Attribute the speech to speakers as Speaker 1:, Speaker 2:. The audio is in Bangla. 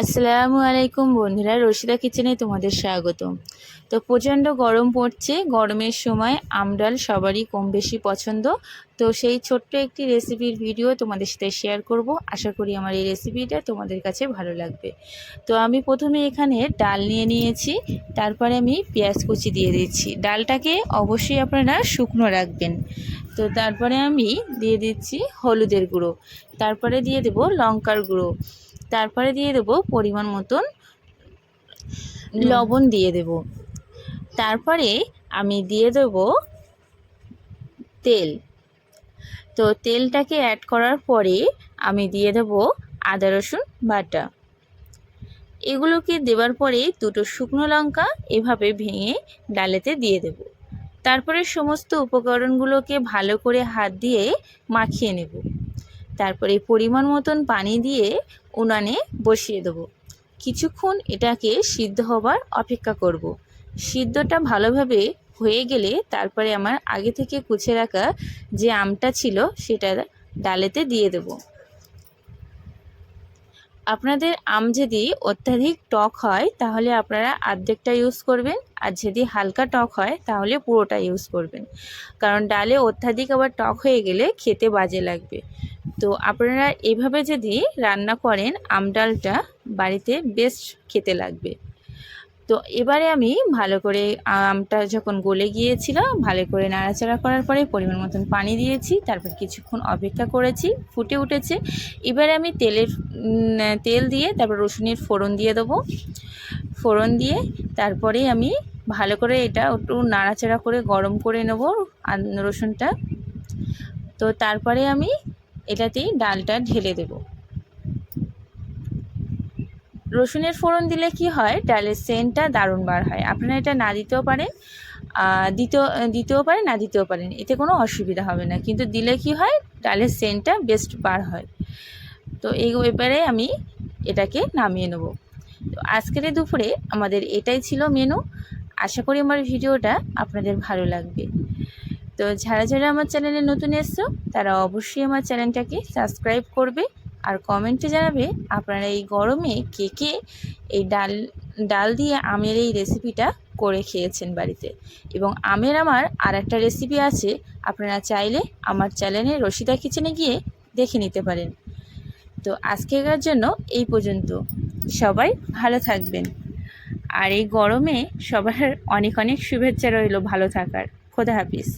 Speaker 1: আসসালামু আলাইকুম বন্ধুরা, রশিদা কিচেনে তোমাদের স্বাগত তো প্রচণ্ড গরম পড়ছে, গরমের সময় আমডাল সবারই কম বেশি পছন্দ। তো সেই ছোট্ট একটি রেসিপির ভিডিও তোমাদের সাথে শেয়ার করব। আশা করি আমার এই রেসিপিটা তোমাদের কাছে ভালো লাগবে। তো আমি প্রথমে এখানে ডাল নিয়ে নিয়েছি, তারপরে আমি পেঁয়াজ কুচি দিয়ে দিচ্ছি। ডালটাকে অবশ্যই আপনারা শুকনো রাখবেন। তো তারপরে আমি দিয়ে দিচ্ছি হলুদের গুঁড়ো, তারপরে দিয়ে দেব লঙ্কার গুঁড়ো। তারপরে দিয়ে দেব পরিমাণ মতন লবণ দিয়ে দেব। তারপরে আমি দিয়ে দেব তেল। তো তেলটাকে অ্যাড করার পরে আমি দিয়ে দেব আদা রসুন বাটা। এগুলোকে দেওয়ার পরে দুটো শুকনো লঙ্কা এভাবে ভেঙে ডালেতে দিয়ে দেব। তারপরে সমস্ত উপকরণগুলোকে ভালো করে হাত দিয়ে মাখিয়ে নেব। তারপরে পরিমাণ মতন পানি দিয়ে উনানে বসিয়ে দেবো। কিছুক্ষণ এটাকে সিদ্ধ হবার অপেক্ষা করব। সিদ্ধটা ভালোভাবে হয়ে গেলে তারপরে আমার আগে থেকে কুচে রাখা যে আমটা ছিল সেটা ডালেতে দিয়ে দেব। আপনাদের আম যদি অত্যাধিক টক হয়, তাহলে আপনারা আর্ধেকটা ইউজ করবেন, আর যদি হালকা টক হয়, তাহলে পুরোটা ইউজ করবেন। কারণ ডালে অত্যাধিক আবার টক হয়ে গেলে খেতে বাজে লাগবে। তো আপনারা এভাবে যদি রান্না করেন, আম ডালটা বাড়িতে বেশ খেতে লাগবে। তো এবারে আমি ভালো করে আমটা যখন গলে গিয়েছিল ভালো করে নাড়াচাড়া করার পরে পরিমাণ মতন পানি দিয়েছি, তারপর কিছুক্ষণ অপেক্ষা করেছি, ফুটে উঠেছে। এবারে আমি তেলের তেল দিয়ে তারপর রসুনের ফোড়ন দিয়ে দেবো। ফোড়ন দিয়ে তারপরে আমি ভালো করে এটা একটু নাড়াচাড়া করে গরম করে নেব রসুনটা। তো তারপরে আমি এটাতেই ডালটা ঢেলে দেব। রসুনের ফোড়ন দিলে কি হয়? ডালের সেন্টটা দারুণ বার হয়। আপনারা এটা না দিতেও পারেন দিতেও দিতেও পারেন, না দিতেও পারেন। এতে কোনো অসুবিধা হবে না। কিন্তু দিলে কি হয়? ডালের সেন্টটা বেস্ট বার হয়। তো এই এবারে আমি এটাকে নামিয়ে নেব। তো আজকের দুপুরে আমাদের এটাই ছিল মেনু। আশা করি আমার ভিডিওটা আপনাদের ভালো লাগবে। তো যারা যারা আমার চ্যানেলে নতুন এসছো, তারা অবশ্যই আমার চ্যানেলটাকে সাবস্ক্রাইব করবে আর কমেন্টে জানাবে আপনারা এই গরমে কে কে এই ডাল ডাল দিয়ে আমের এই রেসিপিটা করে খেয়েছেন বাড়িতে। এবং আমের আমার আর একটা রেসিপি আছে, আপনারা চাইলে আমার চ্যানেলে রশিদা কিচেনে গিয়ে দেখে নিতে পারেন। তো আজকেকার জন্য এই পর্যন্ত। সবাই ভালো থাকবেন। আর এই গরমে সবার অনেক অনেক শুভেচ্ছা রইল ভালো থাকার। খোদা হাফিজ।